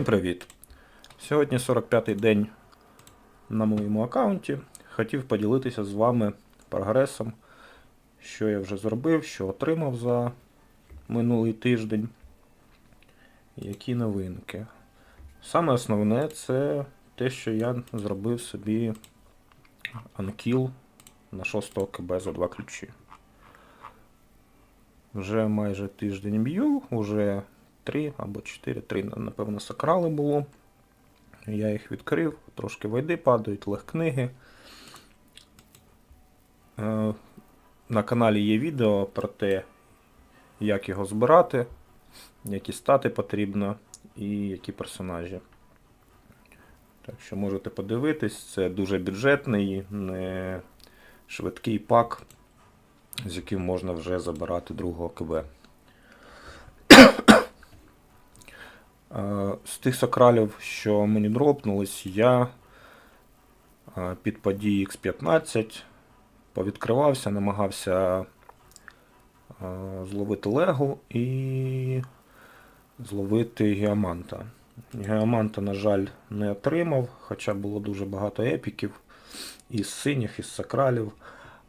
Всім привіт! Сьогодні 45-й день на моєму аккаунті. Хотів поділитися з вами прогресом, що я вже зробив, що отримав за минулий тиждень. Які новинки. Саме основне це те, що я зробив собі анкіл на 6 КБ за два ключі. Вже майже тиждень б'ю, вже 3 або 4, 3, напевно, сакрали було. Я їх відкрив, трошки войди падають, легкниги. Е, На каналі є відео про те, як його збирати, які стати потрібно і які персонажі. Так що можете подивитись, це дуже бюджетний, не швидкий пак, з яким можна вже забирати другого КБ. З тих сакралів, що мені дропнулись, я е, під події X15 повідкривався, намагався е, зловити Легу і зловити Геоманта. Геоманта, на жаль, не отримав, хоча було дуже багато епіків із синіх, із сакралів.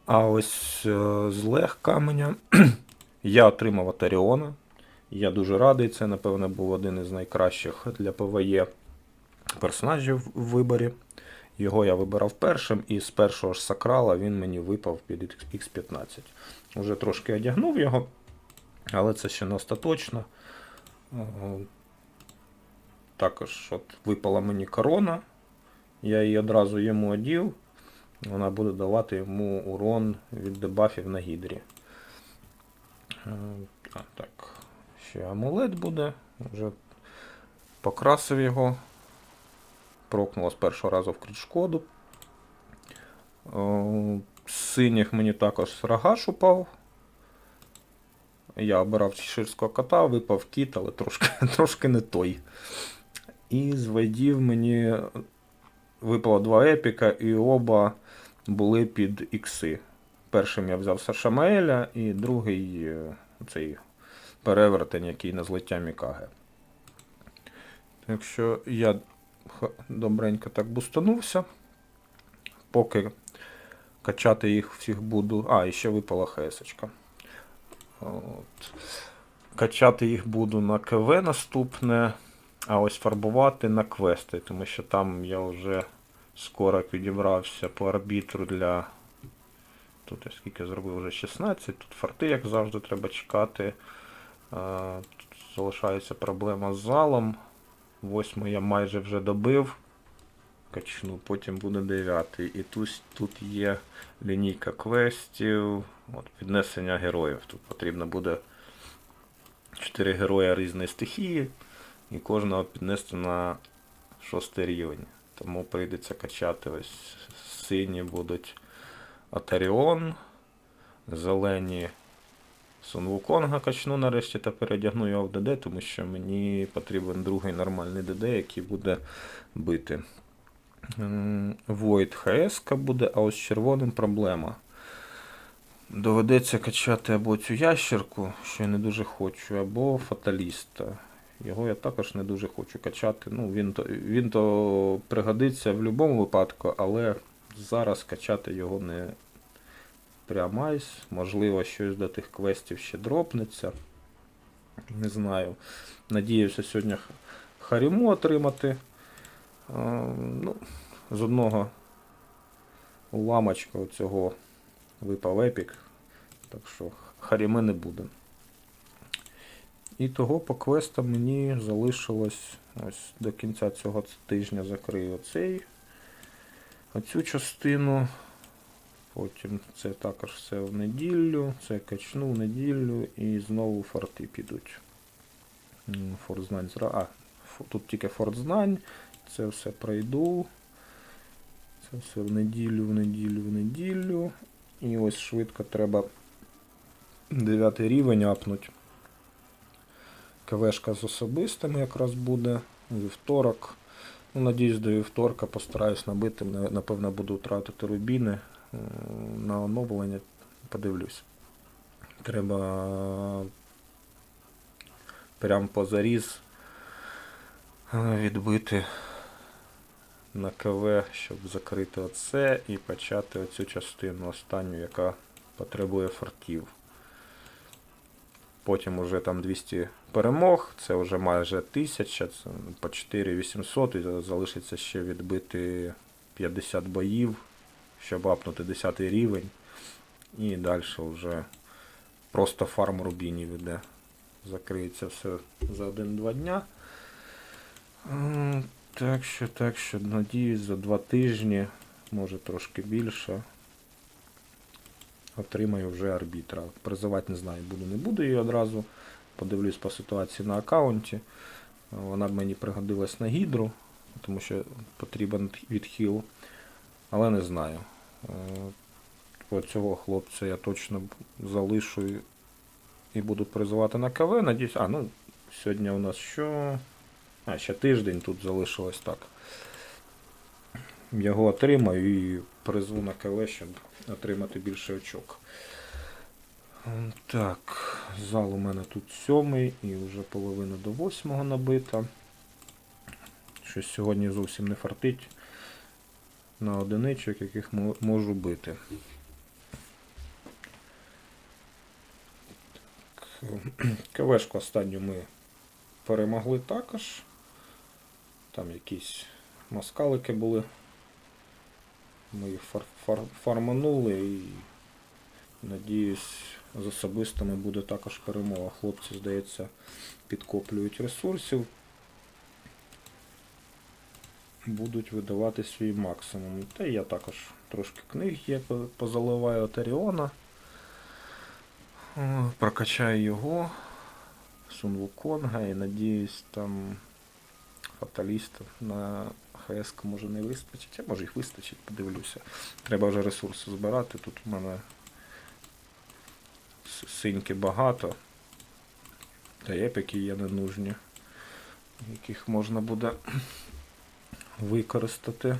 А ось е, з Лег каменя я отримав Атаріона. Я дуже радий, це, напевно, був один із найкращих для ПВЕ персонажів в виборі. Його я вибирав першим, і з першого ж сакрала він мені випав під X15. Уже трошки одягнув його, але це ще не остаточно. Також от випала мені корона. Я її одразу йому одів. Вона буде давати йому урон від дебафів на гідрі. Е, А, так. Ще амулет буде. Вже покрасив його. Прокнуло з першого разу в. З синіх мені також рогаш упав. Я обирав чеширського кота, випав кіт, але трошки, трошки не той. І з вайдів мені випало два епіка, і оба були під ікси. Першим я взяв Сашамаеля, і другий е, цей перевертень, який на злиття Мікаге. Так що я добренько так бустанувся. Поки качати їх всіх буду. А, і ще випала хесочка. От. Качати їх буду на КВ наступне, а ось фарбувати на квести, тому що там я вже скоро підібрався по арбітру для. Тут я скільки зробив вже 16, тут фарти, як завжди, треба чекати. Тут залишається проблема з залом. Восьмий я майже вже добив. Качну, потім буде дев'ятий. І тут, тут є лінійка квестів. От, піднесення героїв. Тут потрібно буде 4 героя різної стихії, і кожного піднести на шостий рівень. Тому прийдеться качати ось сині будуть Атаріон, зелені Сун Вуконга качну нарешті та передягну його в ДД, тому що мені потрібен другий нормальний ДД, який буде бити. Void ХС буде, а ось з червоним проблема. Доведеться качати або цю ящерку, що я не дуже хочу, або фаталіста. Його я також не дуже хочу качати. Ну, він то, він то пригодиться в будь-якому випадку, але зараз качати його не прям. Можливо, щось до тих квестів ще дропнеться. Не знаю. Надіюся сьогодні Харіму отримати. Ну, з одного уламочка цього випав епік. Так що Харіми не буде. І того по квестам мені залишилось ось до кінця цього тижня закрию оцей, оцю частину. Потім це також все в неділю, це качну в неділю і знову форти підуть. Форт знань зра... А, тут тільки форт знань. Це все пройду. Це все в неділю, в неділю, в неділю. І ось швидко треба 9 рівень апнуть. КВшка з особистими якраз буде. Вівторок. Ну, надіюсь, до вівторка постараюсь набити. Напевно, буду втратити рубіни на оновлення. Подивлюсь. Треба прям по заріз е, відбити на КВ, щоб закрити оце і почати оцю частину останню, яка потребує фортів. Потім уже там 200 перемог, це вже майже 1000, це по 4800 і залишиться ще відбити 50 боїв, щоб апнути 10 рівень. І далі вже просто фарм рубінів іде. Закриється все за 1-2 дня. Так що, так що, надіюсь, за два тижні, може трошки більше. Отримаю вже арбітра. Призивати не знаю, буду, не буду її одразу. Подивлюсь по ситуації на аккаунті. Вона б мені пригодилась на гідру, тому що потрібен відхил. Але не знаю. Е, цього хлопця я точно залишу і- буду призивати на КВ. Надіюсь, а, ну, сьогодні у нас що? А, ще тиждень тут залишилось так. Його отримаю і призву на КВ, щоб отримати більше очок. Так, зал у мене тут сьомий і вже половина до восьмого набита. Щось сьогодні зовсім не фартить на одиничок, яких можу бити. КВшку останню ми перемогли також. Там якісь маскалики були. Ми їх фар- фар- фарманули і надіюсь, з особистими буде також перемога. Хлопці, здається, підкоплюють ресурсів. Будуть видавати свій максимум. Та я також трошки книг є, позаливаю Атеріона. О, Прокачаю його. Сунву Конга і надіюсь там фаталістів на ХС може не вистачить, а може їх вистачить, подивлюся. Треба вже ресурси збирати. Тут у мене синьки багато. Та епіки є ненужні, яких можна буде використати.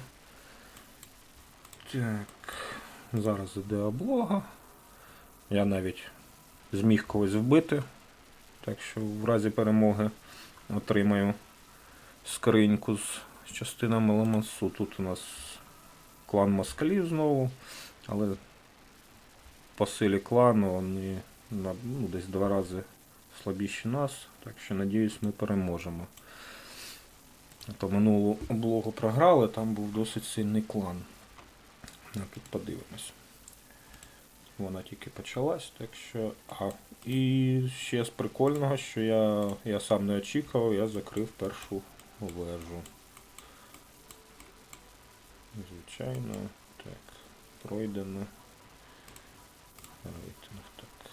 Так, зараз іде облога. Я навіть зміг когось вбити. Так що в разі перемоги отримаю скриньку з частинами Ламансу. Тут у нас клан москалів знову, але по силі клану вони ну, десь два рази слабіші нас, так що надіюсь ми переможемо. То минулу облогу програли, там був досить сильний клан. Тут подивимось. Вона тільки почалась, так що. А, і ще з прикольного, що я, я сам не очікував, я закрив першу вежу. Звичайно, так, пройдено. Рейтинг, так.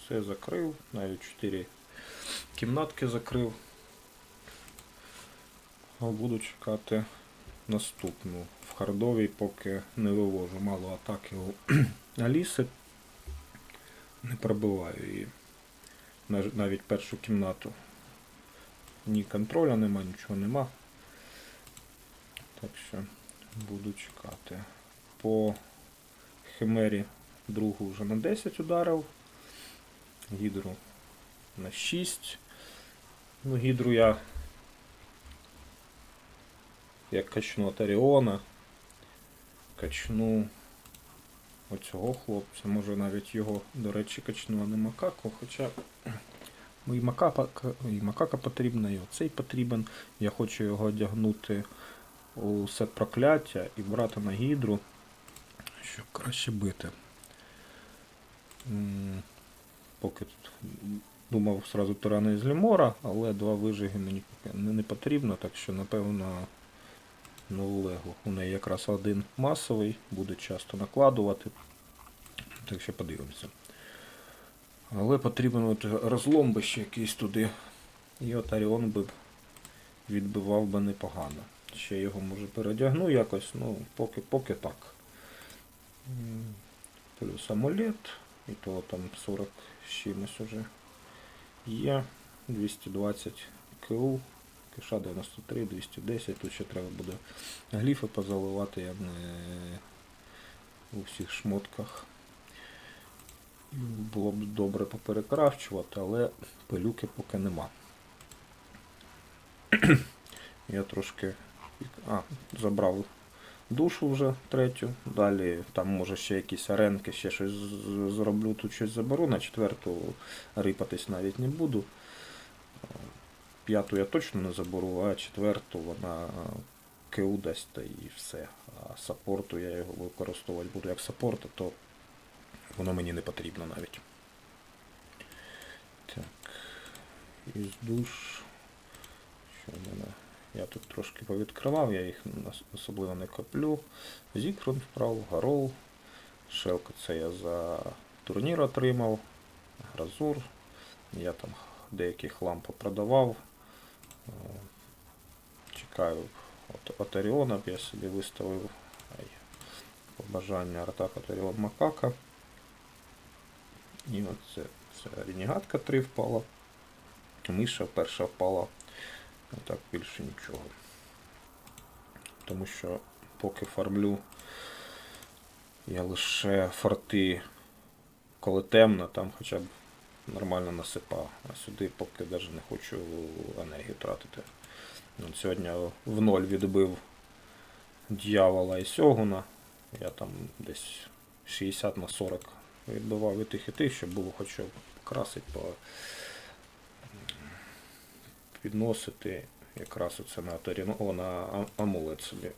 Все закрив, навіть 4 кімнатки закрив. А Буду чекати наступну. В хардовій поки не вивожу мало атаки у Аліси. Не пробиваю її. Навіть першу кімнату. Ні контроля нема, нічого нема. Так що буду чекати. По Химері другу вже на 10 ударив. Гідру на 6. Ну, гідру я як качну Атаріона, качну оцього хлопця, може навіть його, до речі, качну, а не макаку, хоча ну, і, макака, і макака потрібна, і оцей потрібен. Я хочу його одягнути у сет прокляття і брати на гідру, щоб краще бити. Поки тут думав сразу тирани з Лімора, але два вижиги мені не потрібно, так що напевно нову легу. У неї якраз один масовий, буде часто накладувати. Так що подивимося. Але потрібен от розлом би ще якийсь туди. І от Аріон би відбивав би непогано. Ще його може передягну якось, ну, поки, поки так. Плюс амулет, і то там 40 з чимось уже є. 220 КУ. Киша 93, 210, тут ще треба буде гліфи позаливати, я не у всіх шмотках. Було б добре поперекрафчувати, але пилюки поки нема. Я трошки а, забрав душу вже третю. Далі там може ще якісь аренки, ще щось зроблю, тут щось заберу. На четверту рипатись навіть не буду. П'яту я точно не заберу, а четверту вона КУ дасть та і все. А саппорту я його використовувати буду як саппорт, то воно мені не потрібно навіть. Так. Із душ. Що в мене? Я тут трошки повідкривав, я їх особливо не коплю. Зікрон вправо, Гарол. Шелка це я за турнір отримав. Гразур. Я там деякі хлам продавав. Чекаю от, Оріона б я собі виставив. Ай, побажання Артака Оріон Макака. І оце це Ренігатка 3 впала. Миша перша впала. Так більше нічого. Тому що поки фармлю я лише форти, коли темно, там хоча б нормально насипав. А сюди поки навіть не хочу енергію тратити. От сьогодні в ноль відбив дьявола і сьогуна. Я там десь 60 на 40 відбивав і тих і тих, щоб було хоч щоб красить по підносити якраз оце на Торіно, о, на амулет собі.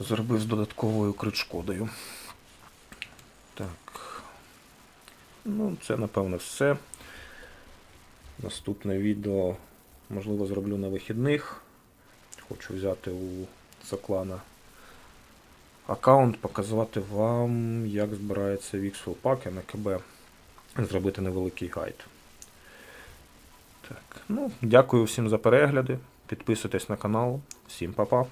Зробив з додатковою крит-шкодою. Так. Ну, це напевно все. Наступне відео, можливо, зроблю на вихідних. Хочу взяти у Соклана аккаунт, показати вам, як збирається Vixful Pack на КБ. Зробити невеликий гайд. Так, ну, дякую всім за перегляди. Підписуйтесь на канал. Всім па-па.